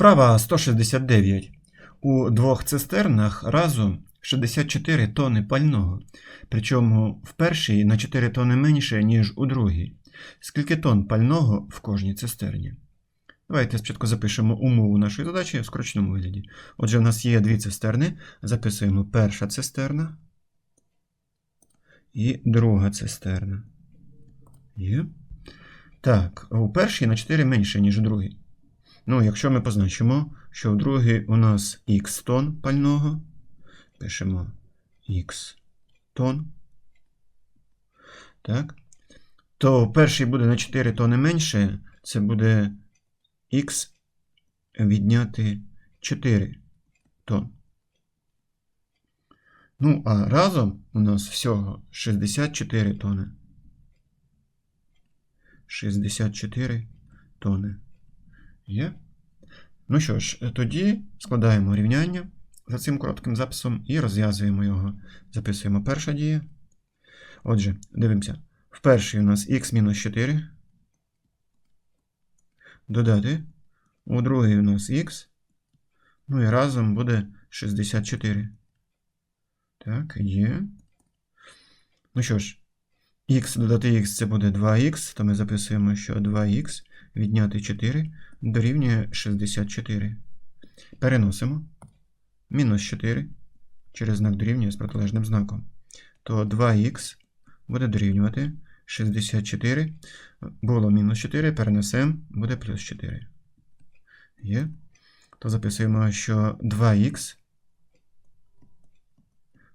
Вправа 169. У двох цистернах разом 64 тони пального. Причому в першій на 4 тони менше, ніж у другій. Скільки тонн пального в кожній цистерні? Давайте спочатку запишемо умову нашої задачі в скороченому вигляді. Отже, в нас є дві цистерни. Записуємо перша цистерна і друга цистерна. Є. Так, у першій на 4 менше, ніж у другій. Ну, якщо ми позначимо, що в другій у нас х тонн пального, пишемо х тонн. Так. То перший буде на 4 тони менше, це буде х відняти 4 тонн. Ну, а разом у нас всього 64 тони. 64 тони. Є? Ну що ж, тоді складаємо рівняння за цим коротким записом і розв'язуємо його. Записуємо перша дія. Отже, дивимося. В першій у нас х-4. Додати. У другій у нас х. Ну і разом буде 64. Так, є. Ну що ж, х додати х це буде 2х, то ми записуємо, що 2х відняти 4 дорівнює 64. Переносимо. Мінус 4 через знак дорівнює з протилежним знаком. То 2х буде дорівнювати 64. Було мінус 4, перенесемо, буде плюс 4. Є. То записуємо, що 2х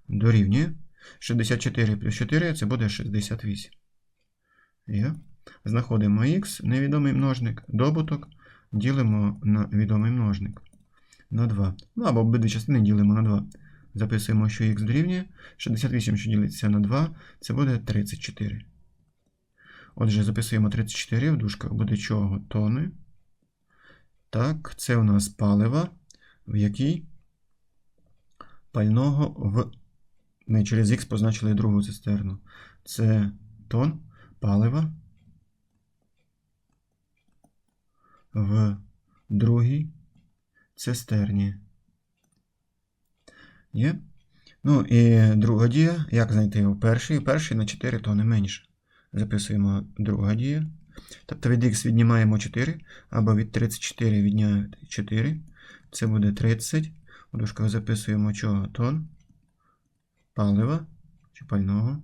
дорівнює 64 плюс 4 це буде 68. Є. Знаходимо х, невідомий множник, добуток, ділимо на відомий множник. На 2. Ну або обидві частини ділимо на 2. Записуємо, що х дорівнює. 68, що ділиться на 2, це буде 34. Отже, записуємо 34 в дужках буде чого? Тони. Так, це у нас палива, в якій пального в. Ми через х позначили другу цистерну. Це тон палива в другій цистерні. Є? Ну і друга дія. Як знайти у першій? У першій на 4 тони менше. Записуємо друга дія. Тобто від х віднімаємо 4, або від 34 відняти 4. Це буде 30. У дужках записуємо чого? Тон. Палива чи пального.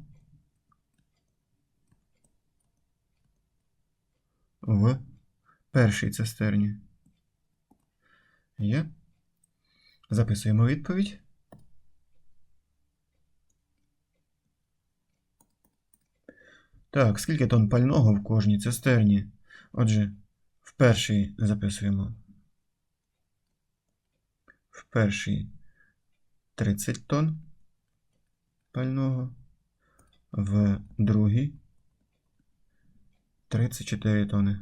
В першій цистерні. Є. Записуємо відповідь. Так, скільки тонн пального в кожній цистерні? Отже, в першій записуємо. В першій 30 тонн пального, в другій 34 тони.